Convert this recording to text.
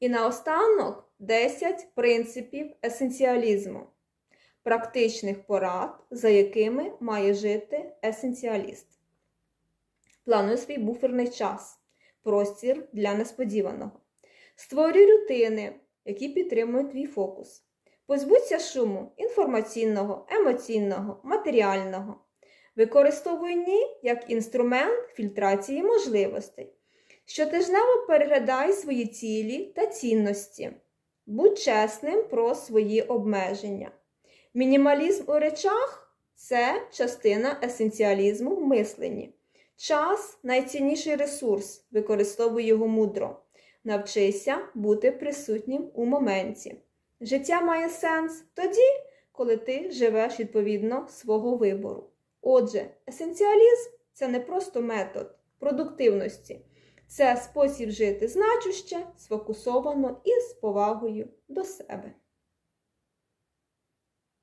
І наостанок 10 принципів есенціалізму, практичних порад, за якими має жити есенціаліст. Плануй свій буферний час, простір для несподіваного. Створюй рутини, які підтримують твій фокус. Позбудься шуму інформаційного, емоційного, матеріального. Використовуй ні як інструмент фільтрації можливостей. Щотижнево переглядай свої цілі та цінності. Будь чесним про свої обмеження. Мінімалізм у речах це частина есенціалізму в мисленні. Час найцінніший ресурс, використовуй його мудро. Навчися бути присутнім у моменті. Життя має сенс тоді, коли ти живеш відповідно свого вибору. Отже, есенціалізм це не просто метод продуктивності, це спосіб жити значуще, сфокусовано і з повагою до себе.